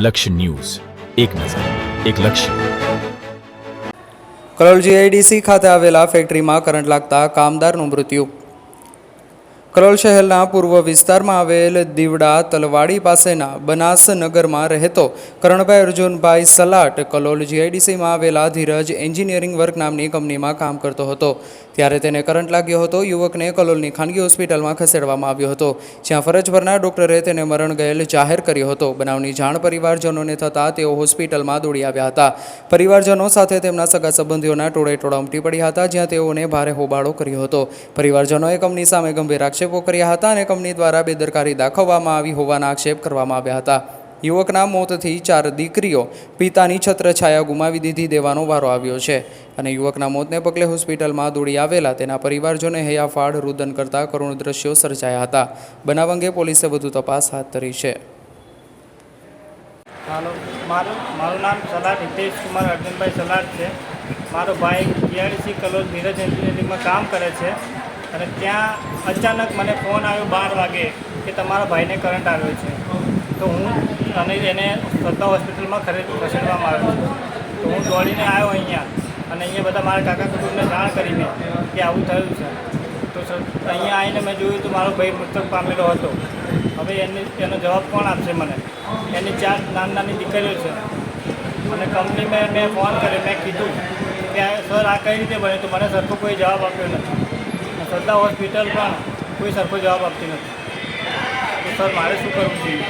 લક્ષ્ય ન્યૂઝ. એક નજર, એક લક્ષ્ય. કલોલ જીઆઈડીસી ખાતે આવેલા ફેક્ટરીમાં કરંટ લાગતા કામદારનું મૃત્યુ. કલોલ શહેરના પૂર્વ વિસ્તારમાં આવેલ દીવડા તલવાડી પાસેના બનાસનગરમાં રહેતો કરણભાઈ અર્જુનભાઈ સલાટ કલોલ જીઆઈડીસીમાં આવેલા ધીરજ એન્જિનિયરિંગ વર્ક નામની કંપનીમાં કામ કરતો હતો. ત્યારે તેને કરંટ લાગ્યો હતો, યુવકને કલોલની ખાનગી હોસ્પિટલમાં ખસેડવામાં આવ્યો હતો, જ્યાં ફરજ પરના ડોક્ટરે તેને મરણ ગયેલ જાહેર કર્યો હતો. બનાવની જાણ પરિવારજનોને થતાં તેઓ હોસ્પિટલમાં દોડી આવ્યા હતા. પરિવારજનો સાથે તેમના સગા સંબંધીઓના ટોળે ટોળા ઉમટી પડ્યા હતા, જ્યાં તેઓને ભારે હોબાળો કર્યો હતો. પરિવારજનોએ કંપની સામે ગંભીર આક્ષેપો કર્યા હતા અને કંપની દ્વારા બેદરકારી દાખવવામાં આવી હોવાના આક્ષેપ કરવામાં આવ્યા હતા. યુવકના મોતથી ચાર દીકરીઓ પિતાની છત્રછાયા ગુમાવી દીધી દેવાનો વારો આવ્યો છે અને યુવકના મોતને પગલે હોસ્પિટલમાં દોડી આવેલા તેના પરિવારજોને હૈયાફાળ રુદન કરતા કરુણ દ્રશ્યો સર્જાયા હતા. બનાવ અંગે પોલીસે વધુ તપાસ હાથ ધરી છે. મારું મારું નામ સલાડ, હિતેશ કુમાર, અર્જુનભાઈ સલાડ છે. મારો ભાઈ ટીઆરસી કલોલ ધીરજ એન્જિનિયરિંગમાં કામ કરે છે. અને ત્યાં અચાનક મને ફોન આવ્યો બાર વાગે કે તમારા ભાઈને કરંટ આવ્યો છે. તો હું અને એને શ્રદ્ધા હોસ્પિટલમાં ખરે, ખસેડવામાં આવ્યો તો હું દોડીને આવ્યો અહીંયા અને અહીંયા બધા મારા કાકા કુટુંબને જાણ કરીને કે આવું થયું છે. તો અહીંયા આવીને મેં જોયું તો મારો ભાઈ મૃતક પામેલો હતો. હવે એની, એનો જવાબ કોણ આપશે મને? એની ચાર નાની નાની દીકરીઓ છે. અને કંપની મેં મેં ફોન કર્યો, મેં કીધું કે સર, આ કઈ રીતે બને? તો મને સરખો કોઈ જવાબ આપ્યો નથી. શ્રદ્ધા હોસ્પિટલ પણ કોઈ સરખો જવાબ આપતી નથી. તો સર મારે શું કરવું જોઈએ?